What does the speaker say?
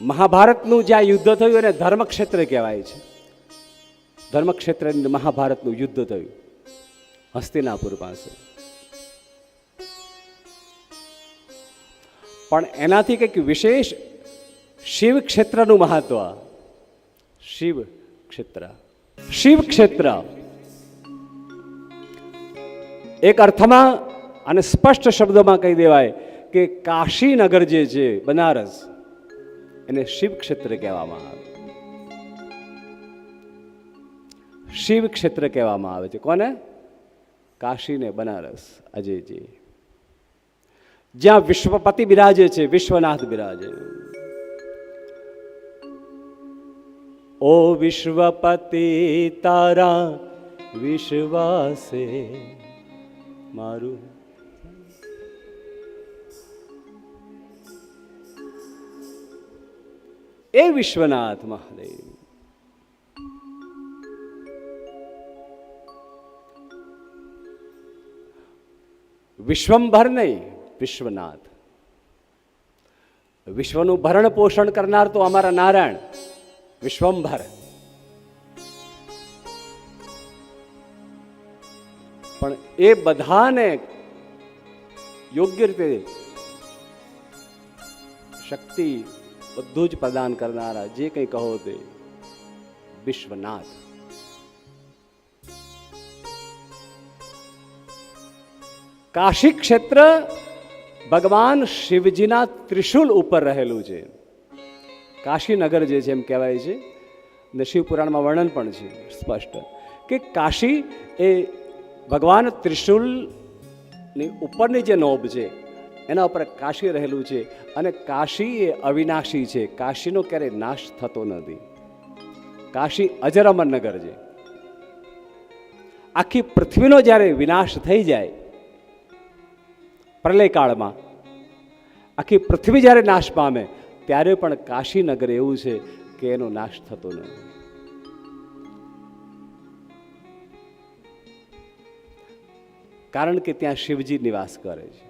મહાભારતનું જ્યાં યુદ્ધ થયું એને ધર્મક્ષેત્ર કહેવાય છે. ધર્મક્ષેત્ર મહાભારતનું યુદ્ધ થયું. હસ્તિનાપુર પાસે. પણ એનાથી કંઈક વિશેષ શિવ ક્ષેત્રનું મહત્વ. શિવ ક્ષેત્ર શિવ ક્ષેત્ર એક અર્થમાં અને સ્પષ્ટ શબ્દોમાં કહી દેવાય કે કાશીનગર જે છે, બનારસ એને શિવ ક્ષેત્ર કહેવામાં આવે. શિવ ક્ષેત્ર કહેવામાં આવે છે. કોને? કાશી ને બનારસ, અજયજી. જ્યાં વિશ્વપતિ બિરાજે છે, વિશ્વનાથ બિરાજે. ઓ વિશ્વપતિ, તારા વિશ્વાસે મારું એ વિશ્વનાથ મહાદેવ. વિશ્વંભર નહીં, વિશ્વનાથ. વિશ્વનું ભરણ પોષણ કરનાર તો અમારા નારાયણ. વિશ્વંભર. પણ એ બધાને યોગ્ય રીતે શક્તિ બધું જ પ્રદાન કરનારા જે કંઈ કહો તે વિશ્વનાથ. કાશી ક્ષેત્ર ભગવાન શિવજીના ત્રિશુલ ઉપર રહેલું છે. કાશીનગર જે છે એમ કહેવાય છે. ને શિવપુરાણમાં વર્ણન પણ છે, સ્પષ્ટ. કે કાશી એ ભગવાન ત્રિશુલની ઉપરની જે નોબ છે એના ઉપર કાશી રહેલું છે અને કાશી એ અવિનાશી છે. કાશીનો ક્યારેય નાશ થતો નથી. કાશી અજરામર નગર છે. આખી પૃથ્વીનો જ્યારે વિનાશ થઈ જાય પ્રલયકાળમાં આખી પૃથ્વી જ્યારે નાશ પામે, ત્યારે પણ કાશીનગર એવું છે કે એનો નાશ થતો નથી. કારણ કે ત્યાં શિવજી નિવાસ કરે છે.